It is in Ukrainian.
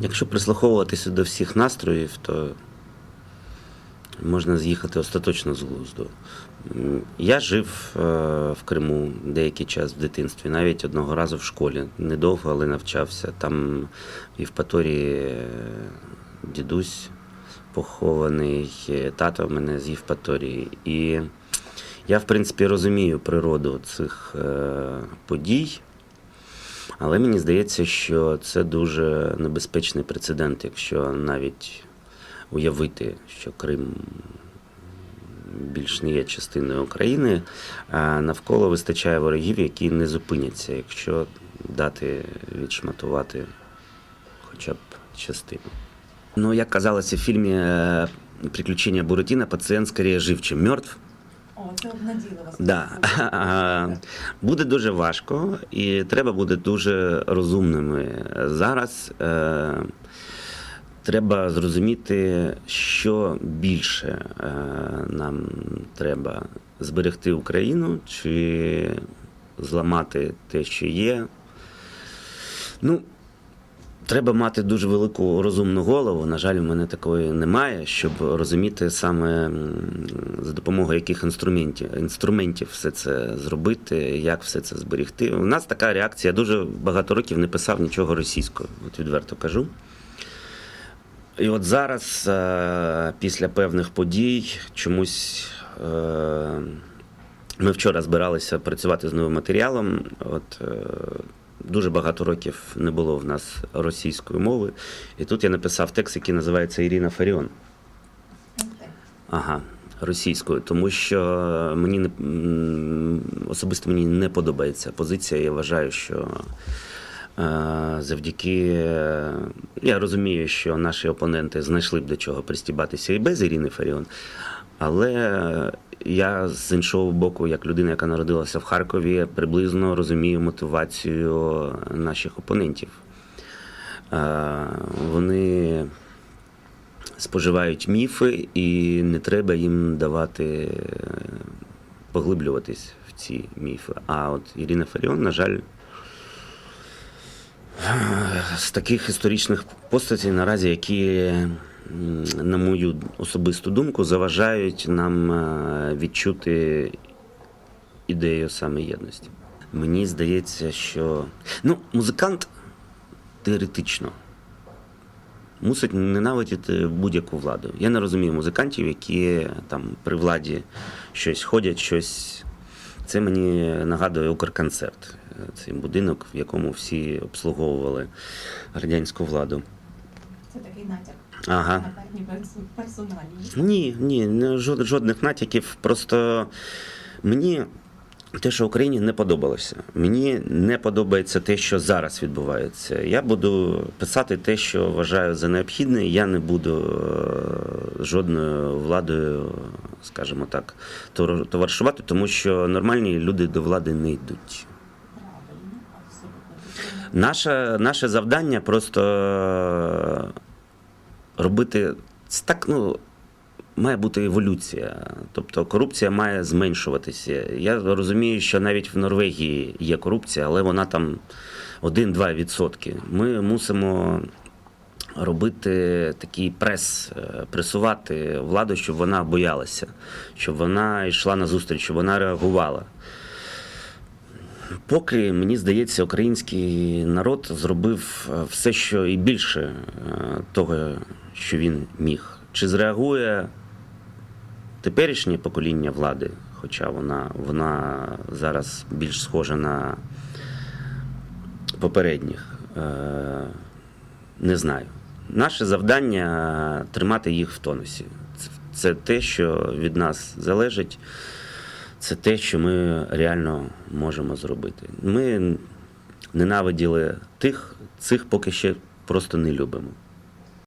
Якщо прислуховуватися до всіх настроїв, то можна з'їхати остаточно з глузду. Я жив е, в Криму деякий час в дитинстві, навіть одного разу в школі. Недовго, але навчався. Там в Євпаторії е, дідусь похований, е, тато мене з Євпаторії. І я, в принципі, розумію природу цих подій. Але мені здається, що це дуже небезпечний прецедент, якщо навіть уявити, що Крим більш не є частиною України, а навколо вистачає ворогів, які не зупиняться, якщо дати відшматувати хоча б частину. Ну, як казалося в фільмі е, «Приключення Буратіна, пацієнт скоріше жив, чим мертв. О, це обнаділо вас. Да. Буде дуже важко, і треба бути дуже розумними. Зараз е, треба зрозуміти, що більше е, нам треба зберегти Україну чи зламати те, що є. Ну, Треба мати дуже велику розумну голову. На жаль, у мене такої немає, щоб розуміти саме за допомогою яких інструментів, інструментів все це зробити, як все це зберігти. У нас така реакція. Я дуже багато років не писав нічого російською, от відверто кажу. І от зараз, е, після певних подій, чомусь е, ми вчора збиралися працювати з новим матеріалом. От е, дуже багато років не було в нас російської мови. І тут я написав текст, який називається Ірина Фаріон. Ага, російською, тому що мені не особисто мені не подобається позиція. Я вважаю, що е, завдяки я розумію, що наші опоненти знайшли б до чого пристібатися і без Ірини Фаріон. Але я з іншого боку, як людина, яка народилася в Харкові, приблизно розумію мотивацію наших опонентів. Е, Вони споживають міфи, і не треба їм давати поглиблюватись в ці міфи. А от Ірина Фаріон, на жаль, з таких історичних постатей наразі, які, на мою особисту думку, заважають нам е, відчути ідею саме єдності. Мені здається, що ну, музикант теоретично мусить ненавидіти будь-яку владу. Я не розумію музикантів, які там при владі щось ходять, щось. Це мені нагадує Укрконцерт. Цей будинок, в якому всі обслуговували радянську владу. Це такий натяк Ага. Ні, ні, жодних натяків. Просто мені те, що Україні не подобалося. Мені не подобається те, що зараз відбувається. Я буду писати те, що вважаю за необхідне. Я не буду е, жодною владою, скажімо так, товаришувати, тому що нормальні люди до влади не йдуть. Наше, наше завдання просто робити це так, ну. Має бути еволюція, тобто корупція має зменшуватися. Я розумію, що навіть в Норвегії є корупція, але вона там 1-2 відсотки. Ми мусимо робити такий прес, е, пресувати владу, щоб вона боялася, щоб вона йшла на зустріч, щоб вона реагувала. Поки мені здається, український народ зробив е, все, що і більше е, того, що він міг. Чи зреагує теперішнє покоління влади, хоча вона, вона зараз більш схожа на попередніх, е, не знаю. Наше завдання тримати їх в тонусі. Це- Це те, що від нас залежить. Це те, що ми реально можемо зробити. Ми ненавиділи тих, цих поки ще просто не любимо.